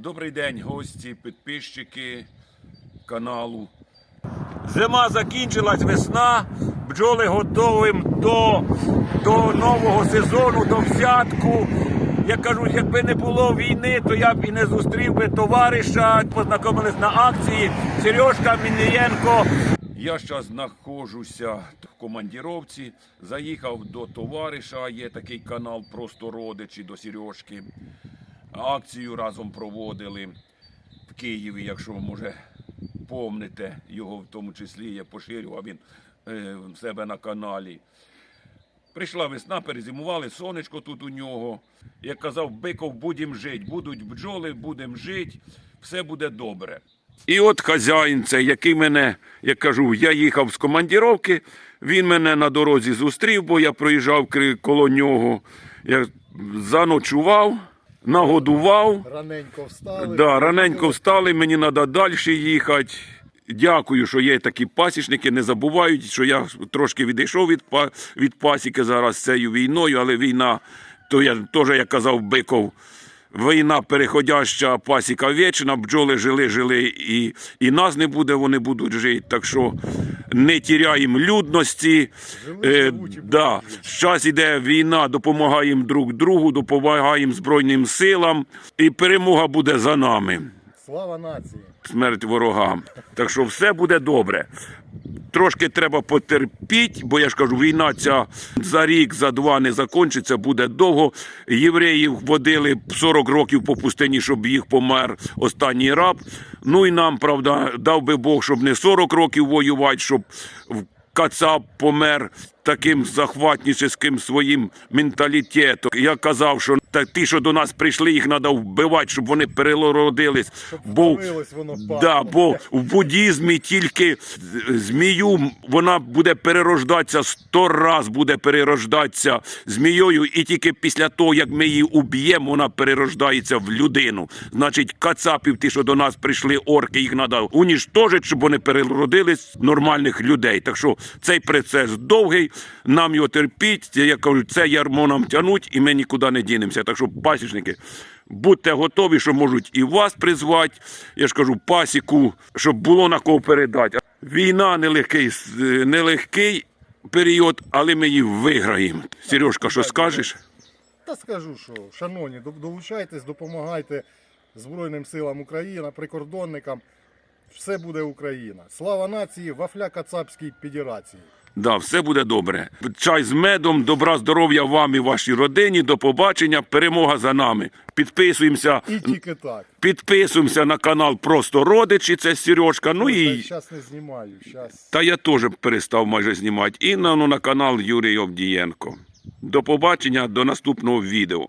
Добрий день, гості, підписчики каналу. Зима закінчилась, весна. Бджоли готовим до, до нового сезону, до взятку. Я кажу, якби не було війни, то я б і не зустрів би товариша. Познайомились на акції Сережка Мінієнко. Я зараз знаходжуся в командіровці. Заїхав до товариша. Є такий канал Просто родичі до Сережки. Акцію разом проводили в Києві, якщо може помните його, в тому числі я поширював він е, в себе на каналі. Прийшла весна, перезимували, сонечко тут у нього. Як казав Биков, будемо жити, будуть бджоли, будемо жити, все буде добре. І от хазяїн цей, який мене, як кажу, я їхав з командіровки, він мене на дорозі зустрів, бо я проїжджав коло нього. Я заночував, нагодував. Раненько встали. Да, раненько встали, мені треба далі їхати. Дякую, що є такі пасічники. Не забувають, що я трошки відійшов від, від пасіки зараз з цією війною, але війна, то я теж, як казав Биков, війна переходяща, пасіка вічна, бджоли жили, жили, і, і нас не буде, вони будуть жити. Так що не тіряємо людності. Е, да. Зараз іде війна, допомагаємо друг другу, допомагаємо Збройним силам, і перемога буде за нами. Слава нації. Смерть ворогам. Так що все буде добре. Трошки треба потерпіти, бо я ж кажу, війна ця за рік, за два не закінчиться, буде довго. Євреїв водили 40 років по пустині, щоб їх помер останній раб. Ну і нам, правда, дав би Бог, щоб не 40 років воювати, щоб в Кацап помер таким захватническим своїм менталітетом. Я казав, що та ті, що до нас прийшли, їх треба вбивати, щоб вони переродились. Бо, да, бо в буддізмі тільки змію вона буде перерождатися сто раз буде перерождатися змією, і тільки після того, як ми її уб'ємо, вона перерождається в людину. Значить, кацапів, ті, що до нас прийшли, орки, їх треба уніштожити, щоб вони переродились нормальних людей. Так що цей процес довгий, нам його терпіть. Я кажу, це ярмо нам тянуть, і ми нікуди не дінемося. Так що, пасічники, будьте готові, що можуть і вас призвати. Я ж кажу, пасіку, щоб було на кого передати. Війна нелегкий, нелегкий період, але ми її виграємо. Сережка, що скажеш? Та скажу, що, шановні, долучайтесь, допомагайте Збройним силам України, прикордонникам. Все буде Україна. Слава нації, вафля Кацапській Федерації. Да, все буде добре. Чай з медом, добра здоров'я вам і вашій родині. До побачення. Перемога за нами. Підписуємося. І тільки так. Підписуємося на канал Просто Родичі. Це Сережка. Ну і Зараз не знімаю. Щас. та я теж перестав майже знімати. І на, ну, на канал Юрій Овдієнко. До побачення, до наступного відео.